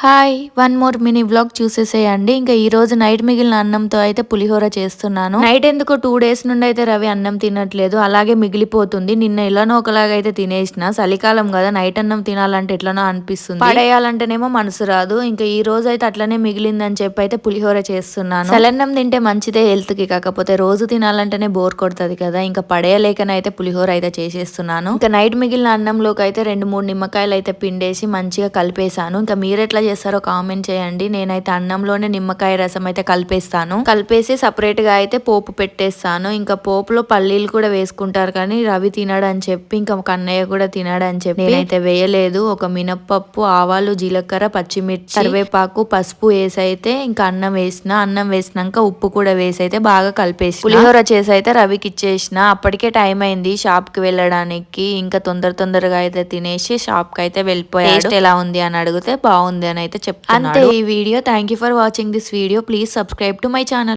Hi one more mini vlog చూసేసేయండి. ఇంకా ఈ రోజు నైట్ మిగిలిన అన్నంతో అయితే పులిహోర చేస్తున్నాను. నైట్ ఎందుకో టూ డేస్ నుండి అయితే రవి అన్నం తినట్లేదు. అలాగే మిగిలిపోతుంది. నిన్న ఇలానో ఒకలాగా అయితే తినేసిన. చలికాలం కదా నైట్ అన్నం తినాలంటే ఎట్లనో అనిపిస్తుంది. పడేయాలంటేనేమో మనసు రాదు. ఇంకా ఈ రోజు అయితే అట్లనే మిగిలిందని చెప్పి అయితే పులిహోర చేస్తున్నాను. చలన్నం తింటే మంచిదే హెల్త్కి కాకపోతే రోజు తినాలంటేనే బోర్ కొడుతుంది కదా. ఇంకా పడేయలేకనైతే పులిహోర అయితే చేసేస్తున్నాను. ఇంకా నైట్ మిగిలిన అన్నంలోకి అయితే రెండు మూడు నిమ్మకాయలు అయితే పిండేసి మంచిగా కలిపేసాను ఇంకా మీరు ఎట్లా చేస్తారో కామెంట్ చేయండి. నేనైతే అన్నంలోనే నిమ్మకాయ రసం అయితే కలిపేస్తాను. కలిపేసి సపరేట్గా అయితే పోపు పెట్టేస్తాను. ఇంకా పోపులో పల్లీలు కూడా వేసుకుంటారు కానీ రవి తినడు అని చెప్పి ఇంకా కన్నయ్య కూడా తినడు అని చెప్పి నేనైతే వేయలేదు. ఒక మినప్పప్పు ఆవాలు జీలకర్ర పచ్చిమిర్చి కరివేపాకు పసుపు వేసి అయితే ఇంకా అన్నం వేసిన అన్నం వేసినాక ఉప్పు కూడా వేసి అయితే బాగా కలిపేసి పులిహోర చేసి అయితే రవికి ఇచ్చేసిన. అప్పటికే టైం అయింది షాప్కి వెళ్ళడానికి. ఇంకా తొందర తొందరగా అయితే తినేసి షాప్కి అయితే వెళ్ళిపోయాడు ఎలా ఉంది అని అడిగితే బాగుంది అని అయితే చెప్తాను అంతే ఈ video. Thank you for watching this video please subscribe to my channel